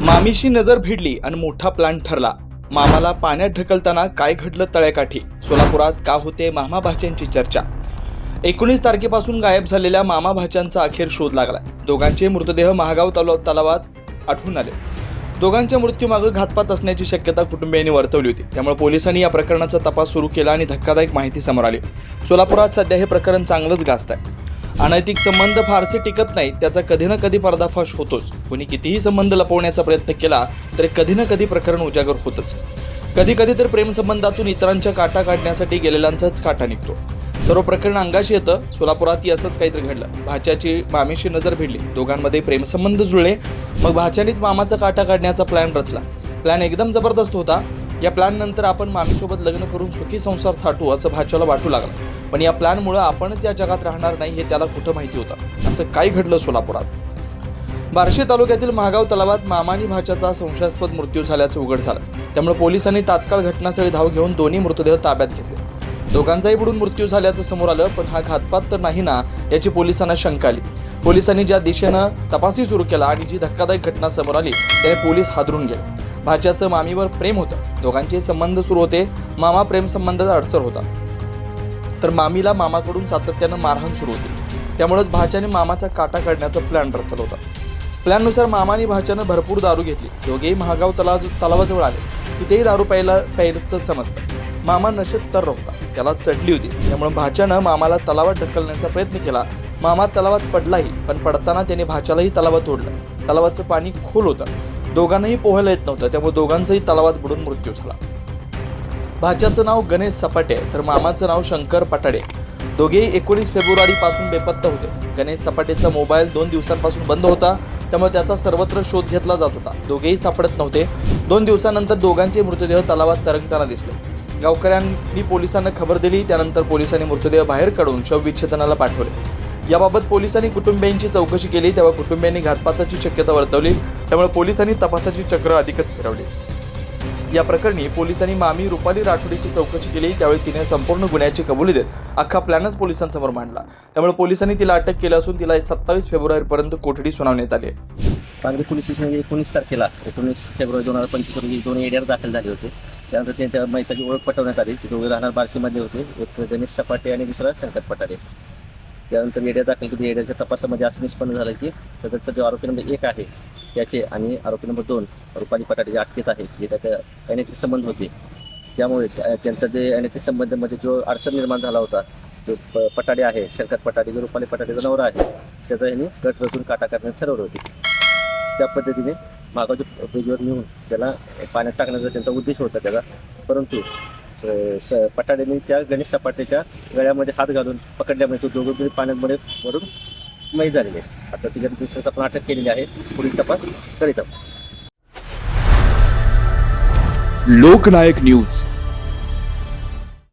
मामीशी नजर भिडली आणि मोठा प्लान ठरला. मामाला पाण्यात ढकलताना काय घडलं तळ्याकाठी? सोलापुरात का होते मामा भाच्यांची चर्चा? एकोणीस तारखेपासून गायब झालेल्या मामा भाच्यांचा अखेर शोध लागला दोघांचे मृतदेह महागाव तलाव तलावात आठवून आले. दोघांच्या मृत्यूमागं घातपात असण्याची शक्यता कुटुंबियांनी वर्तवली होती. त्यामुळे पोलिसांनी या प्रकरणाचा तपास सुरू केला आणि धक्कादायक माहिती समोर आली. सोलापुरात सध्या हे प्रकरण चांगलंच गाजत आहे अनैतिक संबंध फारसे टिकत नाहीत त्याचा कधी ना कधी पर्दाफाश होतोच. कोणी कितीही संबंध लपवण्याचा प्रयत्न केला तरी कधी ना कधी प्रकरण उजागर होतच. कधी कधी तर प्रेमसंबंधातून इतरांच्या काटा काढण्यासाठी गेलेल्यांचाच काटा निघतो. सर्व प्रकरण अंगाशी येतं सोलापुरातही असंच काहीतरी घडलं. भाच्याची मामीशी नजर भिडली. दोघांमध्ये प्रेमसंबंध जुळले. मग भाच्यानेच मामाचा काटा काढण्याचा प्लॅन रचला. प्लॅन एकदम जबरदस्त होता. या प्लॅननंतर आपण मामीसोबत लग्न करून सुखी संसार थाटू असं भाच्याला वाटू लागलं. पण या प्लॅनमुळं आपणच या जगात राहणार नाही हे त्याला कुठं माहिती होतं? असं काय घडलं सोलापुरात? बार्शी तालुक्यातील महागाव तलावात मामानी भाच्याचा संशयास्पद मृत्यू झाल्याचं उघड झालं. त्यामुळे पोलिसांनी तात्काळ घटनास्थळी धाव घेऊन दोन्ही मृतदेह ताब्यात घेतले. दोघांचाही बुडून मृत्यू झाल्याचं समोर आलं पण हा घातपात तर नाही ना याची पोलिसांना शंका आली. पोलिसांनी ज्या दिशेनं तपासही सुरू केला आणि जी धक्कादायक घटना समोर आली त्याने पोलीस हादरून गेले. भाच्याचं मामीवर प्रेम होतं. दोघांचे संबंध सुरू होते. मामा प्रेम संबंधाचा अडसर होता. तर मामीला मामाकडून सातत्यानं मारहाण सुरू होती. त्यामुळेच भाच्याने मामाचा काटा काढण्याचा प्लॅन रचला होता. प्लॅननुसार मामाने भाच्यानं भरपूर दारू घेतली. दोघेही महागाव तलाव तलावाजवळ आले. तिथेही दारू प्यायला प्यायचं समजतं. मामा नशेत तर होता. त्याला चढली होती. त्यामुळे भाच्यानं मामाला तलावात ढकलण्याचा प्रयत्न केला. मामा तलावात पडलाही पण पडताना त्याने भाच्यालाही तलावात ओढलं. तलावाचं पाणी खोल होतं. दोघांनाही पोहायला येत नव्हतं त्यामुळे दोघांचाही तलावात बुडून मृत्यू झाला. भाच्याचं नाव गणेश सपाटे तर मामाचं नाव शंकर पटाडे. दोघेही एकोणीस फेब्रुवारीपासून बेपत्ता होते. गणेश सपाटेचा मोबाईल दोन दिवसांपासून बंद होता त्यामुळे त्याचा सर्वत्र शोध घेतला जात होता. दोघेही सापडत नव्हते. दोन दिवसानंतर दोघांचे मृतदेह तलावात तरंगताना दिसले. गावकऱ्यांनी पोलिसांना खबर दिली त्यानंतर पोलिसांनी मृतदेह बाहेर काढून शवविच्छेदनाला पाठवले. याबाबत पोलिसांनी कुटुंबियांची चौकशी केली तेव्हा कुटुंबियांनी घातपाताची शक्यता वर्तवली. त्यामुळे पोलिसांनी तपासाची चक्र अधिकच फिरवली. या प्रकरणी पोलिसांनी मामी रुपाली राठोडीची चौकशी केली त्यावेळी तिने संपूर्ण गुन्ह्याची कबुली देत अख्खा प्लॅनच पोलिसांसमोर मांडला. त्यामुळे पोलिसांनी तिला अटक केली असून तिला सत्तावीस फेब्रुवारीपर्यंत कोठडी सुनावण्यात आली पांगरी पोलीस स्टेशन एकोणीस तारखेला एकोणीस फेब्रुवारी दोन हजार पंचवीस रोजी दोन एरियावर दाखल झाले होते. त्यानंतर त्यांच्या मैताची ओळख पटवण्यात आली. ते दोघे राहणार बार्शीमध्ये होते. एक गणेश सपाटे आणि दुसरा शंकर पटारे त्यानंतर एरिया दाखल केली. एरियाच्या तपासामध्ये असं निष्पन्न झालं की सदरचा जो आरोपी नंबर एक आहे त्याचे आणि आरोपी नंबर दोन रुपाली पटाटे जे अटकेत आहेत जे त्या अनैतिक संबंध होते. त्यामुळे त्या- त्यांचा जे अनैतिक संबंधामध्ये जो अडचण निर्माण झाला होता जो प- पटाडे आहे शंकर पटाडे जो रुपाली पटाडेचा नवरा आहे त्याचा ह्यांनी गट रचून काटा करण्यात ठरवलं होते. त्या पद्धतीने मागाच्या ब्रिजवर नेऊन त्याला पाण्यात टाकण्याचा त्यांचा उद्देश होता त्याचा. परंतु स पटाडेने त्या गणेश सपाटेच्या गळ्यामध्ये हात घालून पकडल्यामुळे तो दोघं पाण्यामध्ये वरून माहीत झालेले आहेत. आता तिच्या दिवसास आपण अटक केलेली आहे. पुढील तपास करीत आहोत. लोकनायक न्यूज.